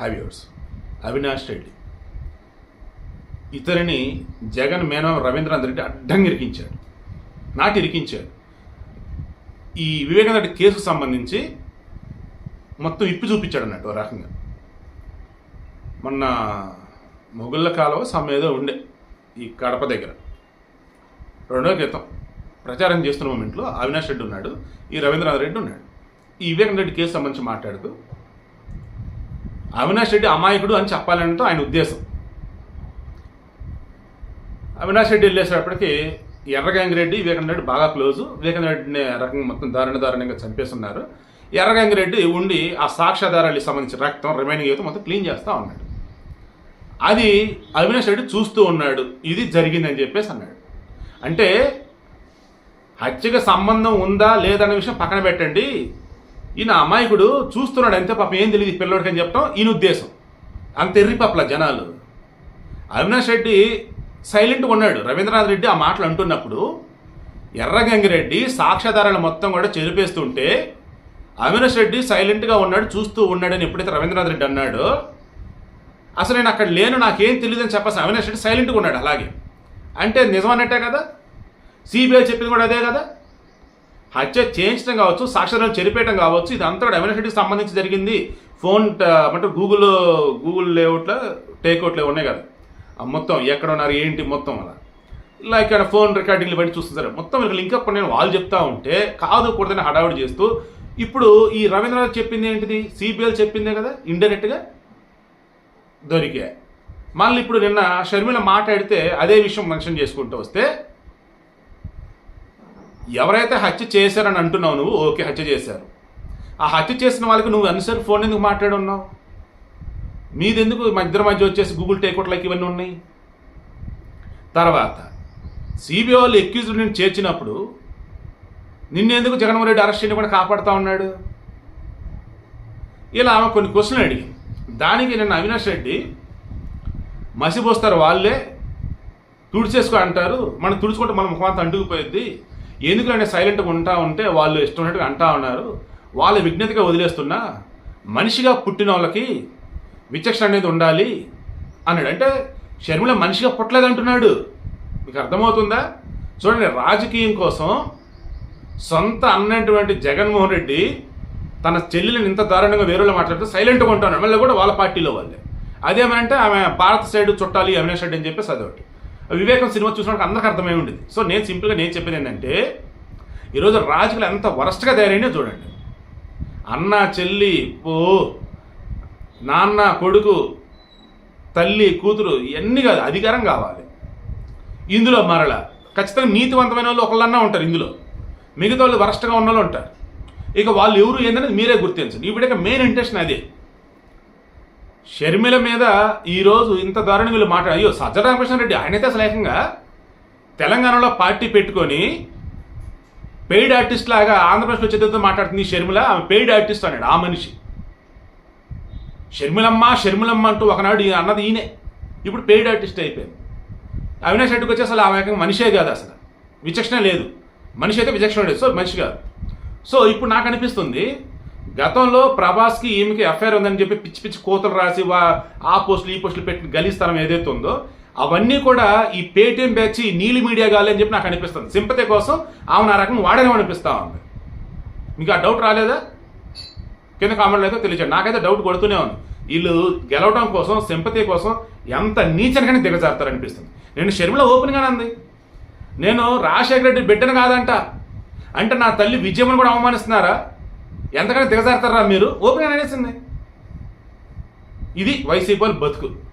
హ్యావ్యూర్స్ అవినాష్ రెడ్డి ఇతరిని జగన్ మేనం రవీంద్రనాథ్ రెడ్డి అడ్డంగా ఇరికించాడు నాటి ఇరికించాడు ఈ వివేకానంద రెడ్డి కేసుకు సంబంధించి మొత్తం ఇప్పి చూపించాడు అన్నట్టు రకంగా. మొన్న మొగుళ్ళ కాలువ సమ ఏదో ఉండే ఈ కడప దగ్గర. రెండో క్రితం ప్రచారం చేస్తున్న మూమెంట్లో అవినాష్ రెడ్డి ఉన్నాడు ఈ రవీంద్రనాథ్ రెడ్డి ఉన్నాడు. ఈ వివేకానంద రెడ్డి కేసు సంబంధించి మాట్లాడుతూ అవినాష్ రెడ్డి అమాయకుడు అని చెప్పాలంటూ ఆయన ఉద్దేశం. అవినాష్ రెడ్డి వెళ్ళేసేటప్పటికి ఎర్రగంగిరెడ్డి వివేకానంద రెడ్డి బాగా క్లోజు. వివేకానందరెడ్డిని రకంగా మొత్తం దారుణ దారుణంగా చంపేస్తున్నారు. ఎర్రగంగిరెడ్డి ఉండి ఆ సాక్ష్యాధారాలకు సంబంధించిన రక్తం రిమైనింగ్ అయితే మొత్తం క్లీన్ చేస్తూ ఉన్నాడు. అది అవినాష్ రెడ్డి చూస్తూ ఉన్నాడు. ఇది జరిగిందని చెప్పేసి అన్నాడు. అంటే హత్యకు సంబంధం ఉందా లేదన్న విషయం పక్కన పెట్టండి. ఈయన అమాయకుడు చూస్తున్నాడు అంతే పాపం ఏం తెలియదు పిల్లడికి పిల్లోడికి అని చెప్పడం ఈయన ఉద్దేశం. అంత ఎర్రి పాపల జనాలు. అవినాష్ రెడ్డి సైలెంట్గా ఉన్నాడు. రవీంద్రనాథ్ రెడ్డి ఆ మాటలు అంటున్నప్పుడు ఎర్రగంగిరెడ్డి సాక్ష్యాధారాలు మొత్తం కూడా చెరిపేస్తుంటే అవినాష్ రెడ్డి సైలెంట్గా ఉన్నాడు చూస్తూ ఉన్నాడని ఎప్పుడైతే రవీంద్రనాథ్ రెడ్డి అన్నాడో అసలు నేను అక్కడ లేను నాకేం తెలియదు అని చెప్పాల్సిన అవినాష్ రెడ్డి సైలెంట్గా ఉన్నాడు అలాగే. అంటే నిజమన్నట్టే కదా? సిబిఐ చెప్పింది కూడా అదే కదా? హత్య చేయించడం కావచ్చు సాక్ష్యాలను చెరిపేయడం కావచ్చు ఇదంతా కూడా అవినాష్ సంబంధించి జరిగింది. ఫోన్ అంటే గూగుల్ గూగుల్ లేఅవుట్లో టేక్అవుట్లో ఉన్నాయి కదా. ఆ మొత్తం ఎక్కడ ఉన్నారు ఏంటి మొత్తం అలా. ఇలా ఇక్కడ ఫోన్ రికార్డింగ్లు బట్టి చూస్తున్నారు మొత్తం వీళ్ళకి లింక్ అప్ నేను వాళ్ళు చెప్తా ఉంటే కాదు కూడదని హడావుడి చేస్తూ ఇప్పుడు ఈ రవీంద్రనాథ్ చెప్పింది ఏంటిది? సిబిఐ చెప్పిందే కదా ఇండైరెక్ట్గా దొరికాయి. మళ్ళీ ఇప్పుడు నిన్న షర్మిల మాట్లాడితే అదే విషయం మెన్షన్ చేసుకుంటూ వస్తే ఎవరైతే హత్య చేశారని అంటున్నావు నువ్వు ఓకే హత్య చేశారు. ఆ హత్య చేసిన వాళ్ళకి నువ్వు అన్నిసార్లు ఫోన్ ఎందుకు మాట్లాడున్నావు? మీదెందుకు ఇద్దరి మధ్య వచ్చేసి గూగుల్ టేక్అవుట్లకి ఇవన్నీ ఉన్నాయి? తర్వాత సిబిఐ వాళ్ళు ఎక్యూజ్డ్ నేను చేర్చినప్పుడు నిన్నెందుకు జగన్మోహన్ రెడ్డి అరెస్ట్ చేయకుండా కాపాడుతూ ఉన్నాడు? ఇలా ఆమె కొన్ని క్వశ్చన్లు అడిగింది. దానికి నిన్న అవినాష్ రెడ్డి మసిపోస్తారు వాళ్ళే తుడిచేసుకో అంటారు మనం తుడుచుకుంటే మన ముఖమంతా అంటుకుపోయింది ఎందుకంటే సైలెంట్గా ఉంటా ఉంటే వాళ్ళు ఇష్టం అంటా ఉన్నారు. వాళ్ళ విజ్ఞతగా వదిలేస్తున్నా మనిషిగా పుట్టిన వాళ్ళకి విచక్షణ అనేది ఉండాలి అన్నాడు. అంటే షర్మిల మనిషిగా పుట్టలేదు అంటున్నాడు. మీకు అర్థమవుతుందా? చూడండి రాజకీయం కోసం సొంత అన్నటువంటి జగన్మోహన్ రెడ్డి తన చెల్లెలను ఇంత దారుణంగా వేరేలో మాట్లాడుతూ సైలెంట్గా ఉంటాడు. మళ్ళీ కూడా వాళ్ళ పార్టీలో వాళ్ళే. అదేమంటే ఆమె భారత సైడ్ చుట్టాలి అవినాష్ రెడ్డి అని చెప్పేసి అదొకటి. వివేకం సినిమా చూసినప్పుడు అందరికీ అర్థమై ఉండేది. సో నేను సింపుల్గా నేను చెప్పేది ఏంటంటే ఈరోజు రాజుకులు ఎంత వరస్ట్గా తయారైనా చూడండి. అన్న చెల్లి ఓ నాన్న కొడుకు తల్లి కూతురు ఇవన్నీ కాదు అధికారం కావాలి. ఇందులో మరల ఖచ్చితంగా నీతివంతమైన వాళ్ళు ఒకళ్ళన్నా ఉంటారు ఇందులో. మిగతా వాళ్ళు వరస్ట్గా ఉన్న వాళ్ళు ఉంటారు. ఇక వాళ్ళు ఎవరు ఏంటనేది మీరే గుర్తించండి. ఇప్పుడైతే మెయిన్ ఇంటెన్షన్ అదే. షర్మిల మీద ఈరోజు ఇంత దారుణంగా వీళ్ళు మాట్లాడు అయ్యో సజ్జ రామకృష్ణారెడ్డి ఆయనైతే అసలు ఏకంగా తెలంగాణలో పార్టీ పెట్టుకొని పెయిడ్ ఆర్టిస్ట్ లాగా ఆంధ్రప్రదేశ్లో చదువుతూ మాట్లాడుతుంది షర్మిల ఆమె పెయిడ్ ఆర్టిస్ట్ అన్నాడు ఆ మనిషి. షర్మిలమ్మ షర్మిలమ్మ అంటూ ఒకనాడు ఈ అన్నది ఈయనే. ఇప్పుడు పెయిడ్ ఆర్టిస్ట్ అయిపోయింది. అవినాష్ రెడ్డికి వచ్చి అసలు ఆమె మనిషే కాదు అసలు. విచక్షణ లేదు. మనిషి అయితే విచక్షణ లేదు. సో మనిషి కాదు. సో ఇప్పుడు నాకు అనిపిస్తుంది గతంలో ప్రభాస్కి ఈమెకి ఎఫ్ఐఆర్ ఉందని చెప్పి పిచ్చి పిచ్చి కోతలు రాసి వా ఆ పోస్టులు ఈ పోస్టులు పెట్టి గలీస్థలం ఏదైతే ఉందో అవన్నీ కూడా ఈ పేటీఎం బ్యాచ్ నీలి మీడియా గాలి అని చెప్పి నాకు అనిపిస్తుంది. సింపతి కోసం ఆమెను ఆ రకం వాడని అనిపిస్తా ఉంది. మీకు ఆ డౌట్ రాలేదా? కింద కామెంట్లో అయితే తెలియచండి నాకైతే డౌట్ కొడుతూనే ఉంది. వీళ్ళు గెలవడం కోసం సింపతి కోసం ఎంత నీచనగానే దిగజారుతారు అనిపిస్తుంది. నేను షర్మిల ఓపెన్గానే అంది. నేను రాజశేఖర రెడ్డి బిడ్డను కాదంట. అంటే నా తల్లి విజయమ్మను కూడా అవమానిస్తున్నారా? ఎంతకైనా దిగజారుతారా మీరు? ఓపెన్ అనేసింది ఇది వైసీపీ బతుకు.